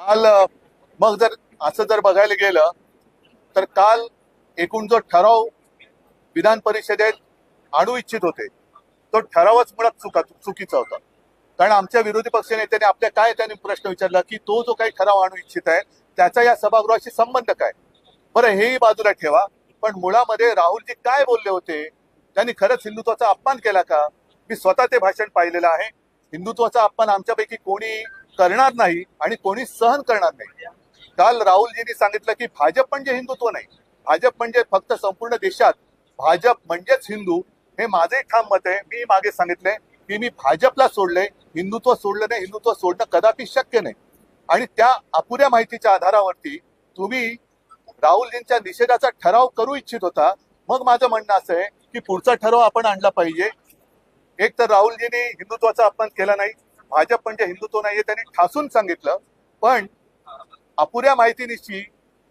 काल मग जर असं जर बघायला गेलं तर काल एकूण जो ठराव विधान परिषदेत आणू इच्छित होते तो ठरावच मुळात चुका चुकीचा होता. कारण आमच्या विरोधी पक्ष नेत्याने आपल्या काय त्याने प्रश्न विचारला की तो जो काही ठराव आणू इच्छित आहे त्याचा या सभागृहाशी संबंध काय? बरं हेही बाजूला ठेवा पण मुळामध्ये राहुलजी काय बोलले होते? त्यांनी खरंच हिंदुत्वाचा अपमान केला का? मी स्वतः ते भाषण पाहिलेलं आहे. हिंदुत्वाचा अपमान आमच्यापैकी कोणी करणार नाही आणि कोणी सहन करणार नाही. काल राहुलजींनी सांगितलं की भाजप म्हणजे हिंदुत्व नाही. भाजप म्हणजे फक्त संपूर्ण देशात भाजप म्हणजेच हिंदू. हे माझे ठाम मत आहे. मी मागे सांगितले की मी भाजपला सोडले हिंदुत्व सोडलं नाही. हिंदुत्व सोडणं कदापि शक्य नाही. आणि त्या अपुऱ्या माहितीच्या आधारावरती तुम्ही राहुलजींच्या निषेधाचा ठराव करू इच्छित होता. मग माझं म्हणणं असं आहे की पुढचा ठराव आपण आणला पाहिजे. एक तर राहुलजींनी हिंदुत्वाचा अपमान केला नाही. भाजप म्हणजे हिंदुत्व नाहीये त्यांनी ठासून सांगितलं. पण अपुऱ्या माहितीनिशी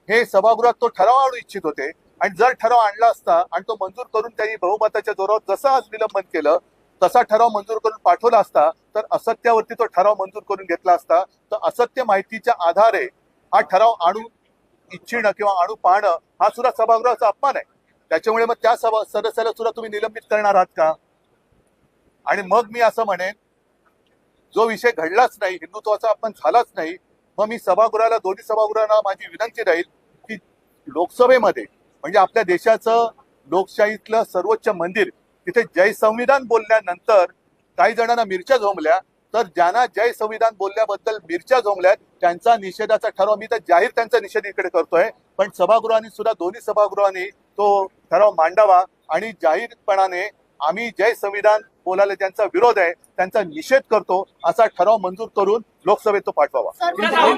हे सभागृहात तो ठराव आणू इच्छित होते. आणि जर ठराव आणला असता आणि तो मंजूर करून त्यांनी बहुमताच्या जोरावर जसं आज निलंबन केलं तसा ठराव मंजूर करून पाठवला असता तर असत्यावरती तो ठराव मंजूर करून घेतला असता तर असत्य माहितीच्या आधारे हा ठराव आणू इच्छिणं किंवा आणू पाहणं हा सुद्धा सभागृहाचा अपमान आहे. त्याच्यामुळे मग त्या सभा सदस्याला सुद्धा तुम्ही निलंबित करणार आहात का? आणि मग मी असं म्हणेन जो विषय घडलाच नाही हिंदुत्वाचा आपण झालाच नाही मग मी सभागृहाला दोन्ही सभागृहाला माझी विनंती राहील की लोकसभेमध्ये म्हणजे आपल्या देशाचं लोकशाहीतलं सर्वोच्च मंदिर तिथे जय संविधान बोलल्यानंतर काही जणांना मिरच्या झोंबल्या तर ज्यांना जय संविधान बोलल्याबद्दल मिरच्या झोंबल्यात त्यांचा निषेधाचा ठराव मी तर जाहीर त्यांचा निषेध इकडे करतोय पण सभागृहांनी सुद्धा दोन्ही सभागृहांनी तो ठराव मांडावा आणि जाहीरपणाने आम्ही जय संविधान बोलायला त्यांचा विरोध आहे त्यांचा निषेध करतो असा ठराव मंजूर करून लोकसभेत तो पाठवावा.